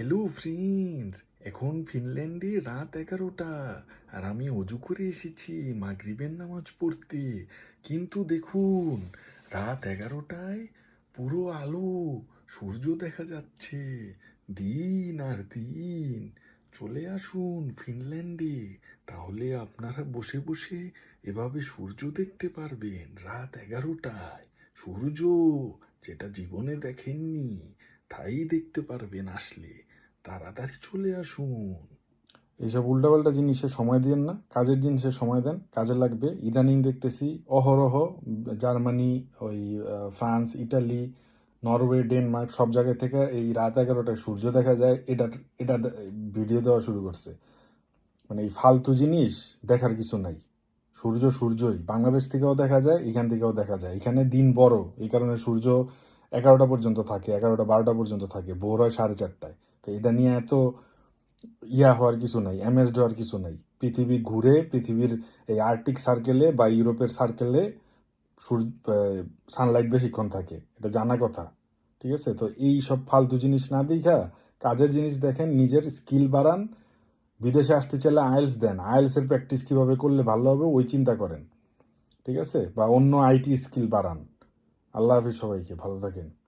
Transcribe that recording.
Hello friends এখন ফিনল্যান্ডে রাত এগারোটা আর আমি অজু করে এসেছি মাগরিবের নামাজ পড়তে। কিন্তু দেখুন, রাত এগারোটায় পুরো আলো, সূর্য দেখা যাচ্ছে। দিন আর দিন। চলে আসুন ফিনল্যান্ডে তাহলে আপনারা বসে বসে এভাবে সূর্য দেখতে পারবেন রাত এগারোটায়। সূর্য, যেটা জীবনে দেখেননি তাই দেখতে পারবেন আসলে। তাড়াতাড়ি চলে আসুন। এইসব উল্টাপাল্টা জিনিসে সময় দিন না। কাজের জিনিসে সময় দেন। কাজে লাগবে। ইদানিং দেখতেছি অহরহ, জার্মানি, ওই ফ্রান্স, ইটালি, নরওয়ে, ডেনমার্ক সব জায়গা থেকে এই রাত এগারোটায় সূর্য দেখা যায়। এটা এটা ভিডিও দেওয়া শুরু করছে। মানে এই ফালতু জিনিস দেখার কিছু নাই। সূর্য সূর্যই। বাংলাদেশ থেকেও দেখা যায়, এখান থেকেও দেখা যায়। এখানে দিন বড়। এই কারণে সূর্য এগারোটা পর্যন্ত থাকে, এগারোটা বারোটা পর্যন্ত থাকে, ভোর হয় সাড়ে চারটায়। তো এটা নিয়ে এত ইয়া হওয়ার কিছু নাই অ্যামেজড হওয়ার কিছু নাই। পৃথিবী ঘুরে পৃথিবীর এই আর্কটিক সার্কেলে বা ইউরোপের সার্কেলে সূর্য সানলাইট বেশিক্ষণ থাকে, এটা জানা কথা, ঠিক আছে? তো এই সব ফালতু জিনিস না দেখা, কাজের জিনিস দেখেন, নিজের স্কিল বাড়ান, বিদেশে আসতে চাইলে আয়েলস দেন আয়েলসের প্র্যাকটিস কীভাবে করলে ভালো হবে ওই চিন্তা করেন, ঠিক আছে? বা অন্য আইটি স্কিল বাড়ান। আল্লাহ হাফিজ সবাইকে ভালো থাকেন।